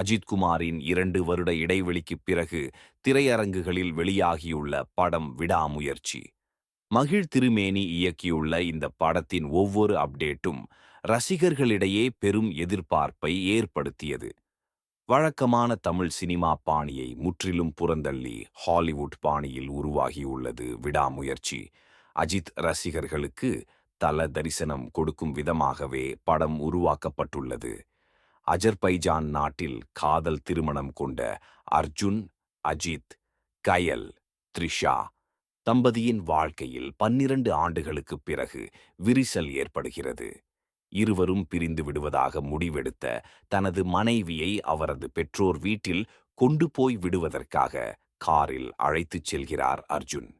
அஜித்குமாரின் இரண்டு வருட இடைவெளிக்குப் பிறகு திரையரங்குகளில் வெளியாகியுள்ள படம் விடாமுயற்சி. மகிழ் திருமேனி இயக்கியுள்ள இந்த படத்தின் ஒவ்வொரு அப்டேட்டும் ரசிகர்களிடையே பெரும் எதிர்பார்ப்பை ஏற்படுத்தியது. வழக்கமான தமிழ் சினிமா பாணியை முற்றிலும் புறந்தள்ளி ஹாலிவுட் பாணியில் உருவாகியுள்ளது விடாமுயற்சி. அஜித் ரசிகர்களுக்கு தல தரிசனம் கொடுக்கும் விதமாகவே படம் உருவாக்கப்பட்டுள்ளது. அஜர்பைஜான் நாட்டில் காதல் திருமணம் கொண்ட அர்ஜுன் அஜித் கயல் த்ரிஷா தம்பதியின் வாழ்க்கையில் பன்னிரண்டு ஆண்டுகளுக்குப் பிறகு விரிசல் ஏற்படுகிறது. இருவரும் பிரிந்து விடுவதாக முடிவெடுத்த தனது மனைவியை அவரது பெற்றோர் வீட்டில் கொண்டு போய் விடுவதற்காக காரில் அழைத்துச் செல்கிறார் அர்ஜுன்.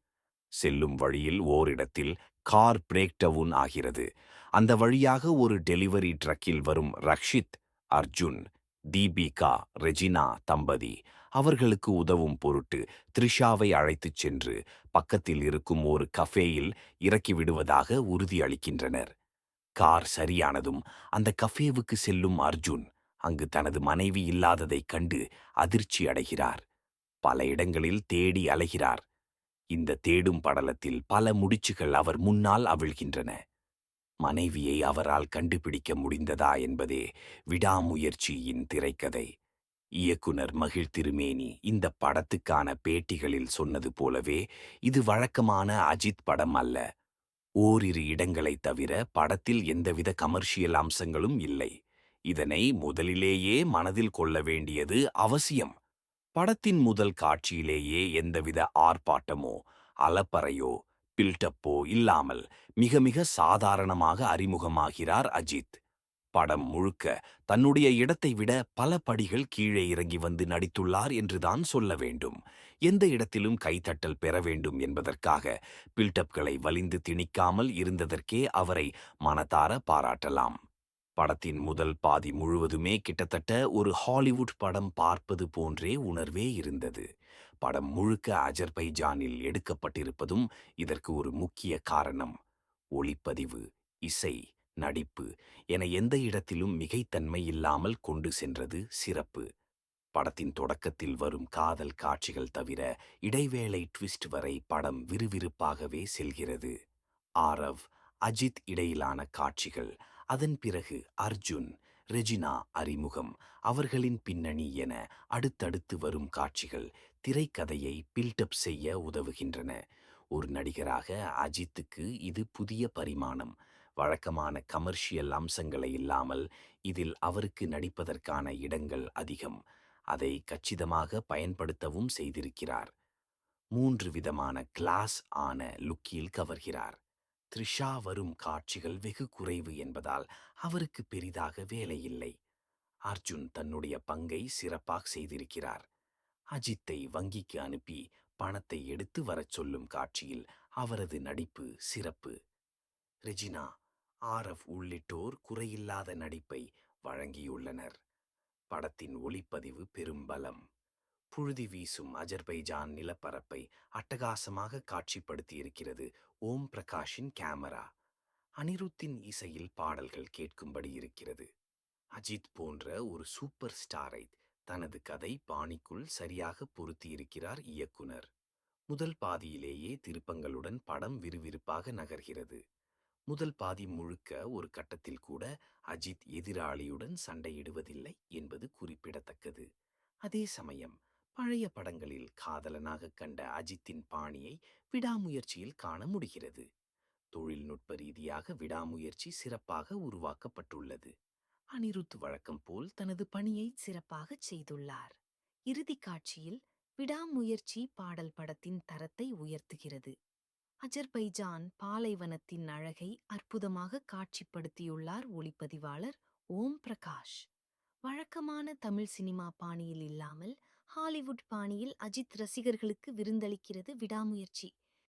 செல்லும் வழியில் ஓரிடத்தில் கார் பிரேக் டவுன் ஆகிறது. அந்த வழியாக ஒரு டெலிவரி ட்ரக்கில் வரும் ரக்ஷித் அர்ஜுன் தீபிகா ரெஜினா தம்பதி. அவர்களுக்கு உதவும் பொருட்டு த்ரிஷாவை அழைத்துச் சென்று பக்கத்தில் இருக்கும் ஒரு கஃபேயில் இறக்கி விடுவதாக உறுதியளிக்கின்றனர் கார் சரியானதும் அந்த கஃபேவுக்கு செல்லும் அர்ஜுன் அங்கு தனது மனைவி இல்லாததைக் கண்டு அதிர்ச்சி அடைகிறார். பல இடங்களில் தேடி அலைகிறார். இந்த தேடும் படலத்தில் பல முடிச்சுகள் அவர் முன்னால் அவிழ்கின்றன. மனைவியை அவரால் கண்டுபிடிக்க முடிந்ததா என்பதே விடாமுயற்சியின் திரைக்கதை. இயக்குனர் மகிழ் திருமேனி இந்த படத்துக்கான பேட்டிகளில் சொன்னது போலவே இது வழக்கமான அஜித் படம் அல்ல. ஓரிரு இடங்களைத் தவிர படத்தில் எந்தவித கமர்ஷியல் அம்சங்களும் இல்லை. இதனை முதலிலேயே மனதில் கொள்ள வேண்டியது அவசியம். படத்தின் முதல் காட்சியிலேயே எந்தவித ஆர்ப்பாட்டமோ அலப்பறையோ பில்டப்போ இல்லாமல் மிக மிக சாதாரணமாக அறிமுகமாகிறார் அஜித். படம் முழுக்க தன்னுடைய இடத்தை விட பல படிகள் கீழே இறங்கி வந்து நடித்துள்ளார் என்றுதான் சொல்ல வேண்டும். எந்த இடத்திலும் கைத்தட்டல் பெற வேண்டும் என்பதற்காக பில்டப்களை வலிந்து திணிக்காமல் இருந்ததற்கே அவரை மனதார பாராட்டலாம். படத்தின் முதல் பாதி முழுவதுமே கிட்டத்தட்ட ஒரு ஹாலிவுட் படம் பார்ப்பது போன்றே உணர்வே இருந்தது. படம் முழுக்க அஜர்பைஜானில் எடுக்கப்பட்டிருப்பதும் இதற்கு ஒரு முக்கிய காரணம். ஒளிப்பதிவு இசை நடிப்பு என எந்த இடத்திலும் மிகைத்தன்மை இல்லாமல் கொண்டு சென்றது சிறப்பு. படத்தின் தொடக்கத்தில் வரும் காதல் காட்சிகள் தவிர இடைவேளை ட்விஸ்ட் வரை படம் விறுவிறுப்பாகவே செல்கிறது. ஆரவ் அஜித் இடையிலான காட்சிகள். அதன் பிறகு அர்ஜுன் ரெஜினா அறிமுகம். அவர்களின் பின்னணி என அடுத்தடுத்து வரும் காட்சிகள் திரைக்கதையை பில்டப் செய்ய உதவுகின்றன. ஒரு நடிகராக அஜித்துக்கு இது புதிய பரிமாணம். வழக்கமான கமர்ஷியல் அம்சங்களை இல்லாமல் இதில் அவருக்கு நடிப்பதற்கான இடங்கள் அதிகம். அதை கச்சிதமாக பயன்படுத்தவும் செய்திருக்கிறார். மூன்று விதமான கிளாஸ் ஆன லுக்கில் கவர்கிறார். த்ரிஷா வரும் காட்சிகள் வெகு குறைவு என்பதால் அவருக்கு பெரிதாக வேலையில்லை. அர்ஜுன் தன்னுடைய பங்கை சிறப்பாக செய்திருக்கிறார். அஜித்தை வங்கிக்கு அனுப்பி பணத்தை எடுத்து வரச் சொல்லும் காட்சியில் அவரது நடிப்பு சிறப்பு. ரெஜினா ஆரஃப் உள்ளிட்டோர் குறையில்லாத நடிப்பை வழங்கியுள்ளனர். படத்தின் ஒளிப்பதிவு பெரும்பலம் புழுதி வீசும் அஜர்பைஜான் நிலப்பரப்பை அட்டகாசமாக காட்சிப்படுத்தியிருக்கிறது ஓம் பிரகாஷின் கேமரா. அனிருத்தின் இசையில் பாடல்கள் கேட்கும்படி இருக்கிறது. அஜித் போன்ற ஒரு சூப்பர் ஸ்டாரை தனது கதை பாணிக்குள் சரியாக பொருத்தியிருக்கிறார் இயக்குனர். முதல் பாதியிலேயே திருப்பங்களுடன் படம் விறுவிறுப்பாக நகர்கிறது. முதல் பாதி முழுக்க ஒரு கட்டத்தில் கூட அஜித் எதிராளியுடன் சண்டையிடுவதில்லை என்பது குறிப்பிடத்தக்கது. அதே சமயம் பழைய படங்களில் காதலனாக கண்ட அஜித்தின் பாணியை விடாமுயற்சியில் காண முடிகிறது. தொழில்நுட்ப ரீதியாக விடாமுயற்சி சிறப்பாக உருவாக்கப்பட்டுள்ளது. அனிருத் வழக்கம் போல் தனது பணியை சிறப்பாகச் செய்துள்ளார். இறுதிக் காட்சியில் விடாமுயற்சி பாடல் படத்தின் தரத்தை உயர்த்துகிறது. அஜர்பைஜான் பாலைவனத்தின் அழகை அற்புதமாக காட்சிப்படுத்தியுள்ளார் ஒளிப்பதிவாளர் ஓம் பிரகாஷ். வழக்கமான தமிழ் சினிமா பாணியில் இல்லாமல் ஹாலிவுட் பாணியில் அஜித் ரசிகர்களுக்கு விருந்தளிக்கிறது விடாமுயற்சி.